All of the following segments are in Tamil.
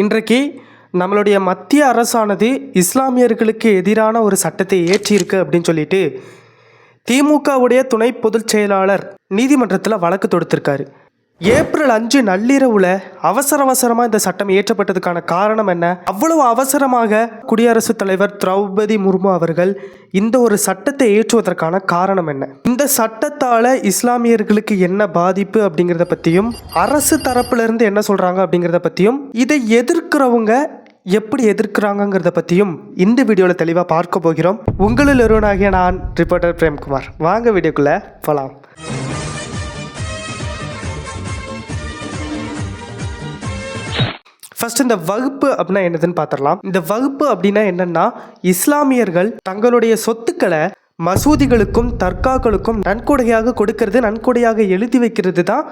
இன்றைக்கு நம்மளுடைய மத்திய அரசானது இஸ்லாமியர்களுக்கு எதிரான ஒரு சட்டத்தை ஏற்றியிருக்கு அப்படின்னு சொல்லிட்டு திமுகவுடைய துணை பொதுச் செயலாளர் நீதிமன்றத்தில் வழக்கு தொடுத்திருக்காரு. ஏப்ரல் அஞ்சு நள்ளிரவுல அவசர அவசரமாக இந்த சட்டம் இயற்றப்பட்டதுக்கான காரணம் என்ன? அவ்வளவு அவசரமாக குடியரசுத் தலைவர் திரௌபதி முர்மு அவர்கள் இந்த ஒரு சட்டத்தை ஏற்றுவதற்கான காரணம் என்ன? இந்த சட்டத்தால இஸ்லாமியர்களுக்கு என்ன பாதிப்பு அப்படிங்கிறத பற்றியும் அரசு தரப்புல இருந்து என்ன சொல்றாங்க அப்படிங்கிறத பற்றியும் இதை எதிர்க்கிறவங்க எப்படி எதிர்க்கிறாங்கிறத பற்றியும் இந்த வீடியோவில் தெளிவாக பார்க்க போகிறோம். உங்களில் ஒருவனாகிய நான் ரிப்போர்ட்டர் பிரேம்குமார். வாங்க வீடியோக்குள்ளே போகலாம் ஃபர்ஸ்ட் இந்த வகுப்பு அப்படின்னா என்னதுன்னு பார்த்துடலாம். இந்த வகுப்பு அப்படின்னா என்னன்னா இஸ்லாமியர்கள் தங்களுடைய சொத்துக்களை மசூதிகளுக்கும் தர்காக்களுக்கும் நன்கொடையாக கொடுக்கறது நன்கொடையாக எழுதி வைக்கிறது தான்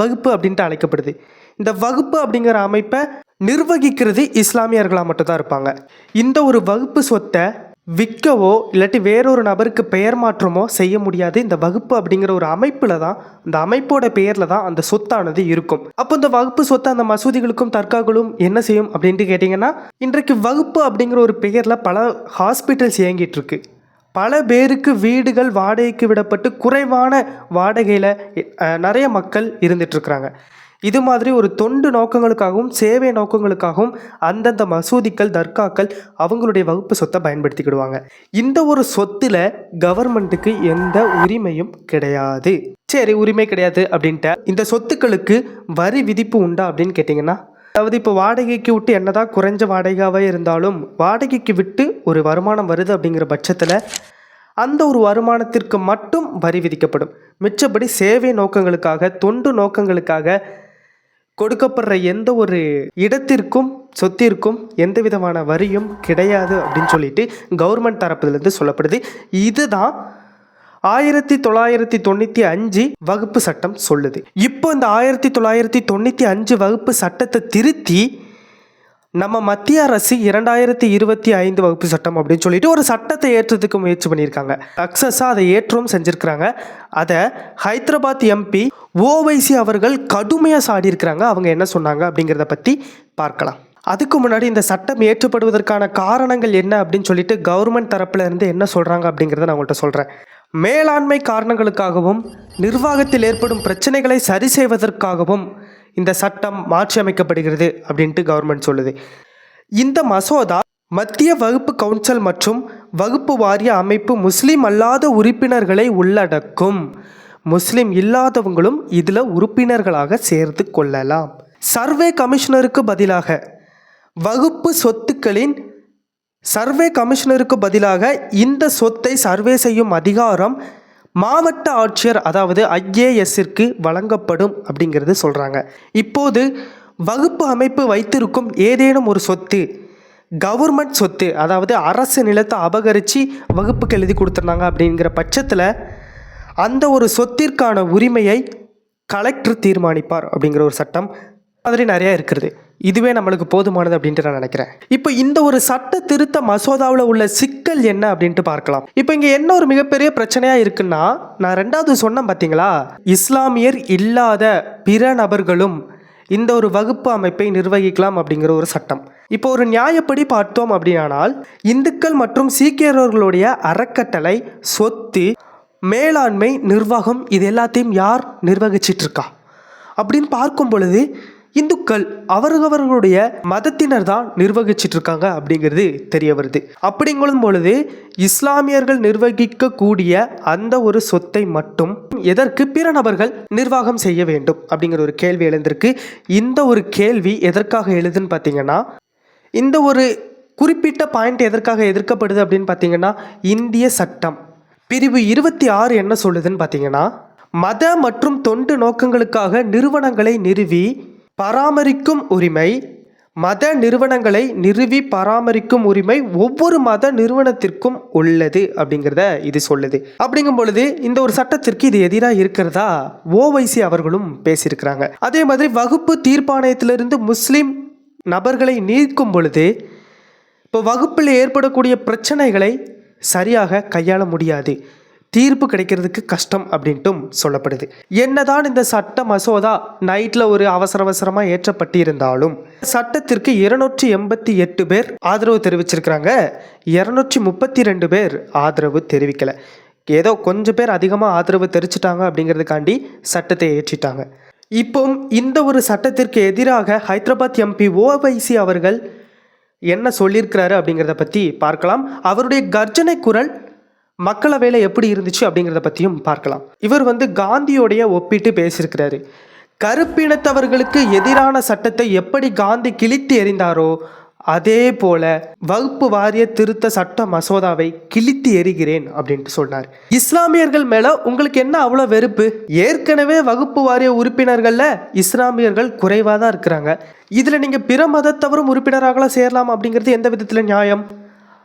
வகுப்பு அப்படின்ட்டு அழைக்கப்படுது. இந்த வகுப்பு அப்படிங்கிற அமைப்பை நிர்வகிக்கிறது இஸ்லாமியர்களாக மட்டும்தான் இருப்பாங்க. இந்த ஒரு வகுப்பு சொத்தை விற்கவோ இல்லாட்டி வேறொரு நபருக்கு பெயர் மாற்றமோ செய்ய முடியாது. இந்த வகுப்பு அப்படிங்கிற ஒரு அமைப்பில் தான் இந்த அமைப்போட பெயரில் தான் அந்த சொத்தானது இருக்கும். அப்போ இந்த வகுப்பு சொத்து அந்த மசூதிகளுக்கும் தர்காக்களும் என்ன செய்யும் அப்படின்ட்டு கேட்டிங்கன்னா இன்றைக்கு வகுப்பு அப்படிங்கிற ஒரு பெயரில் பல ஹாஸ்பிட்டல்ஸ் இயங்கிட்டு இருக்கு. பல பேருக்கு வீடுகள் வாடகைக்கு விடப்பட்டு குறைவான வாடகையில் நிறைய மக்கள் இருந்துட்டு இருக்கிறாங்க. இது மாதிரி ஒரு தொண்டு நோக்கங்களுக்காகவும் சேவை நோக்கங்களுக்காகவும் அந்தந்த மசூதிகள் தர்காக்கள் அவங்களுடைய வகுப்பு சொத்தை பயன்படுத்திக்கிடுவாங்க. இந்த ஒரு சொத்தில் கவர்மெண்ட்டுக்கு எந்த உரிமையும் கிடையாது. சரி உரிமை கிடையாது அப்படின்ட்டு. இந்த சொத்துக்களுக்கு வரி விதிப்பு உண்டா அப்படின்னு கேட்டிங்கன்னா அதாவது இப்போ வாடகைக்கு விட்டு என்னதான் குறைஞ்ச வாடகையாகவே இருந்தாலும் வாடகைக்கு விட்டு ஒரு வருமானம் வருது அப்படிங்கிற பட்சத்தில் அந்த ஒரு வருமானத்திற்கு மட்டும் வரி விதிக்கப்படும். மிச்சப்படி சேவை நோக்கங்களுக்காக தொண்டு நோக்கங்களுக்காக கொடுக்கப்படுற எந்த ஒரு இடத்திற்கும் சொத்திற்கும் எந்த விதமான வரியும் கிடையாது அப்படின்னு சொல்லிட்டு கவர்மெண்ட் தரப்புலேருந்து சொல்லப்படுது. இதுதான் ஆயிரத்தி தொள்ளாயிரத்தி தொண்ணூற்றி அஞ்சு வகுப்பு சட்டம் சொல்லுது. இப்போ இந்த ஆயிரத்தி தொள்ளாயிரத்தி தொண்ணூற்றி அஞ்சு வகுப்பு சட்டத்தை திருத்தி நம்ம மத்திய அரசு இரண்டாயிரத்தி இருபத்தி ஐந்து வகுப்பு சட்டம் அப்படின்னு சொல்லிட்டு ஒரு சட்டத்தை ஏற்றதுக்கு முயற்சி பண்ணியிருக்காங்க. சக்ஸஸாக அதை ஏற்றவும் செஞ்சுருக்கிறாங்க. அதை ஹைதராபாத் எம்பி ஓவைசி அவர்கள் கடுமையாக சாடியிருக்கிறாங்க. அவங்க என்ன சொன்னாங்க அப்படிங்கிறத பற்றி பார்க்கலாம். அதுக்கு முன்னாடி இந்த சட்டம் ஏற்றப்படுவதற்கான காரணங்கள் என்ன அப்படின்னு சொல்லிட்டு கவர்மெண்ட் தரப்புல இருந்து என்ன சொல்கிறாங்க அப்படிங்கிறத நான் உங்கள்கிட்ட சொல்கிறேன் மேலாண்மை காரணங்களுக்காகவும் நிர்வாகத்தில் ஏற்படும் பிரச்சனைகளை சரி செய்வதற்காகவும் இந்த சட்டம் மாற்றியமைக்கப்படுகிறது அப்படின்ட்டு கவர்மெண்ட் சொல்லுது. இந்த மசோதா மத்திய வகுப்பு கவுன்சில் மற்றும் வகுப்பு வாரிய அமைப்பு முஸ்லீம் அல்லாத உறுப்பினர்களை உள்ளடக்கும். முஸ்லீம் இல்லாதவங்களும் இதில் உறுப்பினர்களாக சேர்த்து கொள்ளலாம். சர்வே கமிஷனருக்கு பதிலாக வகுப்பு சொத்துக்களின் சர்வே கமிஷனருக்கு பதிலாக இந்த சொத்தை சர்வே செய்யும் அதிகாரம் மாவட்ட ஆட்சியர் அதாவது ஐஏஎஸ்ஸிற்கு வழங்கப்படும் அப்படிங்கிறது சொல்கிறாங்க இப்போது வகுப்பு அமைப்பு வைத்திருக்கும் ஏதேனும் ஒரு சொத்து கவர்மெண்ட் சொத்து அதாவது அரசு நிலத்தை அபகரித்து வகுப்புக்கு எழுதி கொடுத்துருந்தாங்க அப்படிங்கிற பட்சத்தில் அந்த ஒரு சொத்திற்கான உரிமையை கலெக்டர் தீர்மானிப்பார் அப்படிங்கிற ஒரு சட்டம் மாதிரி நிறையா இருக்கிறது இதுவே நம்மளுக்கு போதுமானது அப்படின்ட்டு நான் நினைக்கிறேன். இப்போ இந்த ஒரு சட்ட திருத்த மசோதாவில் உள்ள சிக்கல் என்ன அப்படின்ட்டு பார்க்கலாம். இப்போ இங்கே என்ன ஒரு மிகப்பெரிய பிரச்சனையாக இருக்குன்னா நான் ரெண்டாவது சொன்னேன் பார்த்தீங்களா இஸ்லாமியர் இல்லாத பிற நபர்களும் இந்த ஒரு வகுப்பு அமைப்பை நிர்வகிக்கலாம் அப்படிங்கிற ஒரு சட்டம். இப்போ ஒரு நியாயப்படி பார்த்தோம் அப்படியானால் இந்துக்கள் மற்றும் சீக்கியர்களுடைய அறக்கட்டளை சொத்து மேலாண்மை நிர்வாகம் இது எல்லாத்தையும் யார் நிர்வகிச்சிட்டு இருக்கா அப்படின்னு பார்க்கும் பொழுது இந்துக்கள் அவரவர்களுடைய மதத்தினர் தான் நிர்வகிச்சிட்டு இருக்காங்க அப்படிங்கிறது தெரிய வருது. அப்படிங்கும் பொழுது இஸ்லாமியர்கள் நிர்வகிக்கக்கூடிய அந்த ஒரு சொத்தை மட்டும் எதற்கு பிற நபர்கள் நிர்வாகம் செய்ய வேண்டும் அப்படிங்கிற ஒரு கேள்வி எழுந்திருக்கு. இந்த ஒரு கேள்வி எதற்காக எழுதுன்னு பார்த்தீங்கன்னா இந்த ஒரு குறிப்பிட்ட பாயிண்ட் எதற்காக எதிர்க்கப்படுது அப்படின்னு பார்த்தீங்கன்னா இந்திய சட்டம். பிரிவு இருபத்தி ஆறு என்ன சொல்லுதுன்னு பார்த்தீங்கன்னா மத மற்றும் தொண்டு நோக்கங்களுக்காக நிறுவனங்களை நிறுவி பராமரிக்கும் உரிமை மத நிறுவனங்களை நிறுவி பராமரிக்கும் உரிமை ஒவ்வொரு மத நிறுவனத்திற்கும் உள்ளது அப்படிங்கிறத இது சொல்லுது. அப்படிங்கும் பொழுது இந்த ஒரு சட்டத்திற்கு இது எதிராக இருக்கிறதா? ஓவைசி அவர்களும் பேசியிருக்கிறாங்க. அதே மாதிரி வகுப்பு தீர்ப்பாணையத்திலிருந்து முஸ்லீம் நபர்களை நீக்கும் பொழுது இப்போ வகுப்பில் ஏற்படக்கூடிய பிரச்சனைகளை சரியாக கையாள முடியாது. தீர்ப்பு கிடைக்கிறதுக்கு கஷ்டம் அப்படின்ட்டும் சொல்லப்படுது. என்னதான் இந்த சட்ட மசோதா நைட்டில் ஒரு அவசர அவசரமாக ஏற்றப்பட்டிருந்தாலும் சட்டத்திற்கு இருநூற்றி எண்பத்தி எட்டு பேர் ஆதரவு தெரிவிச்சிருக்கிறாங்க. இருநூற்றி முப்பத்தி ரெண்டு பேர் ஆதரவு தெரிவிக்கலை. ஏதோ கொஞ்சம் பேர் அதிகமாக ஆதரவு தெரிச்சிட்டாங்க அப்படிங்கிறதுக்காண்டி சட்டத்தை ஏற்றிட்டாங்க. இப்போ இந்த ஒரு சட்டத்திற்கு எதிராக ஹைதராபாத் எம்பி ஓவைசி அவர்கள் என்ன சொல்லியிருக்கிறாரு அப்படிங்கிறத பற்றி பார்க்கலாம். அவருடைய கர்ஜனை குரல் மக்களவையில் எப்படி இருந்துச்சு அப்படிங்கிறத பற்றியும் பார்க்கலாம். இவர் வந்து காந்தியோடைய ஒப்பிட்டு பேசியிருக்கிறாரு. கருப்பினத்தவர்களுக்கு எதிரான சட்டத்தை எப்படி காந்தி கிழித்து எறிந்தாரோ அதே போல வகுப்பு வாரிய திருத்த சட்ட மசோதாவை கிழித்து எறிகிறேன் அப்படின்ட்டு சொன்னார் இஸ்லாமியர்கள் மேல உங்களுக்கு என்ன அவ்வளோ வெறுப்பு? ஏற்கனவே வகுப்பு வாரிய உறுப்பினர்கள்ல இஸ்லாமியர்கள் குறைவாக தான் இருக்கிறாங்க. இதுல நீங்க பிற மதத்தவரும் உறுப்பினராகலாம் சேரலாம் அப்படிங்கிறது எந்த விதத்துல நியாயம்?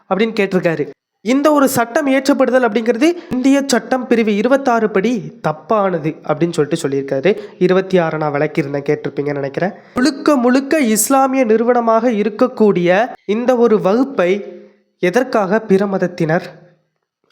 அப்படின்னு கேட்டிருக்காரு. இந்த ஒரு சட்டம் இயற்றப்படுதல் அப்படிங்கிறது இந்திய சட்டம் பிரிவு இருபத்தாறு படி தப்பானது அப்படின்னு சொல்லிட்டு சொல்லியிருக்காரு. இருபத்தி ஆறு நான் விளக்கியிருந்தேன் கேட்டிருப்பீங்கன்னு நினைக்கிறேன். முழுக்க முழுக்க இஸ்லாமிய நிறுவனமாக இருக்கக்கூடிய இந்த ஒரு வகுப்பை எதற்காக பிற மதத்தினர்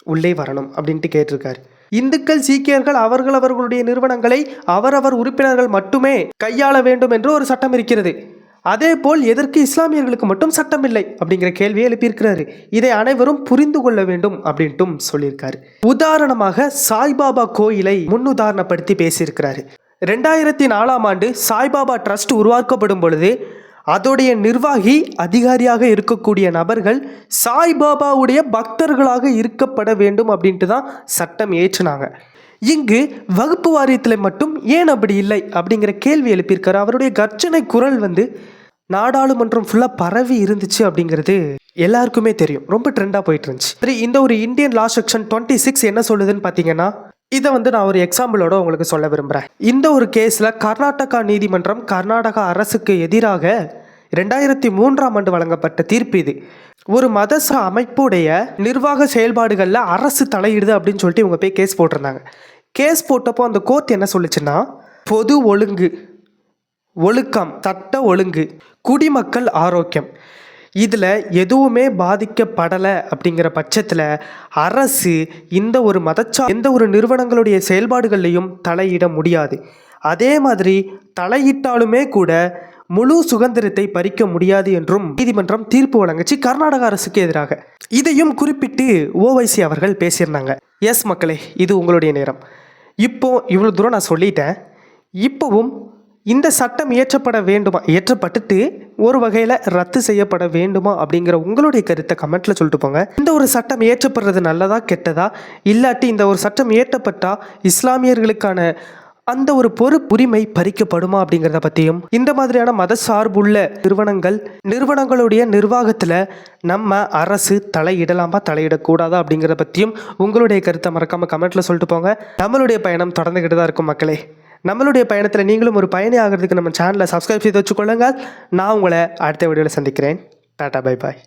உள்ளே வரணும் அப்படின்ட்டு கேட்டிருக்காரு. இந்துக்கள் சீக்கியர்கள் அவர்கள் அவர்களுடைய நிறுவனங்களை அவரவர் உறுப்பினர்கள் மட்டுமே கையாள வேண்டும் என்று ஒரு சட்டம் இருக்கிறது. அதே போல் எதற்கு இஸ்லாமியர்களுக்கு மட்டும் சட்டம் இல்லை அப்படிங்கிற கேள்வியை எழுப்பியிருக்கிறாரு. இதை அனைவரும் புரிந்து கொள்ள வேண்டும் அப்படின்ட்டும் சொல்லியிருக்காரு. உதாரணமாக சாய்பாபா கோயிலை முன்னுதாரணப்படுத்தி பேசியிருக்கிறாரு. ரெண்டாயிரத்தி நாலாம் ஆண்டு சாய்பாபா ட்ரஸ்ட் உருவாக்கப்படும் பொழுது அதோடைய நிர்வாகி அதிகாரியாக இருக்கக்கூடிய நபர்கள் சாய்பாபாவுடைய பக்தர்களாக இருக்கப்பட வேண்டும் அப்படின்ட்டு தான் சட்டம் ஏற்றினாங்க. இங்கு வகுப்பு வாரியத்தில் மட்டும் ஏன் அப்படி இல்லை அப்படிங்கிற கேள்வி எழுப்பியிருக்காரு. அவருடைய கர்ஜனை குரல் வந்து நாடாளுமன்றம் ஃபுல்லாக பரவி இருந்துச்சு அப்படிங்கிறது எல்லாருக்குமே தெரியும். ரொம்ப ட்ரெண்டாக போயிட்டு இருந்துச்சு சரி இந்த ஒரு Indian law section twenty six என்ன சொல்லுதுன்னு பார்த்தீங்கன்னா இதை வந்து நான் ஒரு எக்ஸாம்பிளோட உங்களுக்கு சொல்ல விரும்புகிறேன் இந்த ஒரு கேஸில் கர்நாடகா நீதிமன்றம் கர்நாடகா அரசுக்கு எதிராக ரெண்டாயிரத்தி மூன்றாம் ஆண்டு வழங்கப்பட்ட தீர்ப்பு இது. ஒரு மதச அமைப்புடைய நிர்வாக செயல்பாடுகளில் அரசு தலையிடுது அப்படின்னு சொல்லிட்டு இவங்க போய் கேஸ் போட்டிருந்தாங்க. கேஸ் போட்டப்போ அந்த கோர்ட் என்ன சொல்லுச்சுன்னா பொது ஒழுங்கு ஒழுக்கம் சட்ட ஒழுங்கு குடிமக்கள் ஆரோக்கியம். இதில் எதுவுமே பாதிக்கப்படலை அப்படிங்கிற பட்சத்தில் அரசு இந்த ஒரு மதச்சா எந்த ஒரு நிறுவனங்களுடைய செயல்பாடுகள்லையும் தலையிட முடியாது. அதே மாதிரி தலையிட்டாலுமே கூட முழு சுதந்திரத்தை பறிக்க முடியாது என்றும் நீதிமன்றம் தீர்ப்பு வழங்குச்சு கர்நாடக அரசுக்கு எதிராக. இதையும் குறிப்பிட்டு ஓவைசி அவர்கள் பேசியிருந்தாங்க. எஸ் மக்களே இது உங்களுடைய நேரம். இப்போ இவ்வளோ தூரம் நான் சொல்லிட்டேன். இப்போவும் இந்த சட்டம் இயற்றப்பட வேண்டுமா? இயற்றப்பட்டுட்டு ஒரு வகையில் ரத்து செய்யப்பட வேண்டுமா அப்படிங்கிற உங்களுடைய கருத்தை கமெண்ட்ல சொல்லிட்டு போங்க. இந்த ஒரு சட்டம் இயற்றப்படுறது நல்லதா கெட்டதா? இல்லாட்டி இந்த ஒரு சட்டம் இயற்றப்பட்டால் இஸ்லாமியர்களுக்கான அந்த ஒரு பொறுப்புரிமை பறிக்கப்படுமா அப்படிங்கிறத பற்றியும் இந்த மாதிரியான மத சார்புள்ள நிறுவனங்கள் நிறுவனங்களுடைய நிர்வாகத்தில் நம்ம அரசு தலையிடலாமா தலையிடக்கூடாதா அப்படிங்கிறத பற்றியும் உங்களுடைய கருத்தை மறக்காமல் கமெண்ட்டில் சொல்லிட்டு போங்க. நம்மளுடைய பயணம் தொடர்ந்துக்கிட்டு தான் இருக்கும் மக்களே. நம்மளுடைய பயணத்தில் நீங்களும் ஒரு பயணி ஆகிறதுக்கு நம்ம சேனலை சப்ஸ்கிரைப் செய்து வச்சுக்கொள்ளுங்கள். நான் உங்களை அடுத்த வீடியோவில் சந்திக்கிறேன். Tata bye bye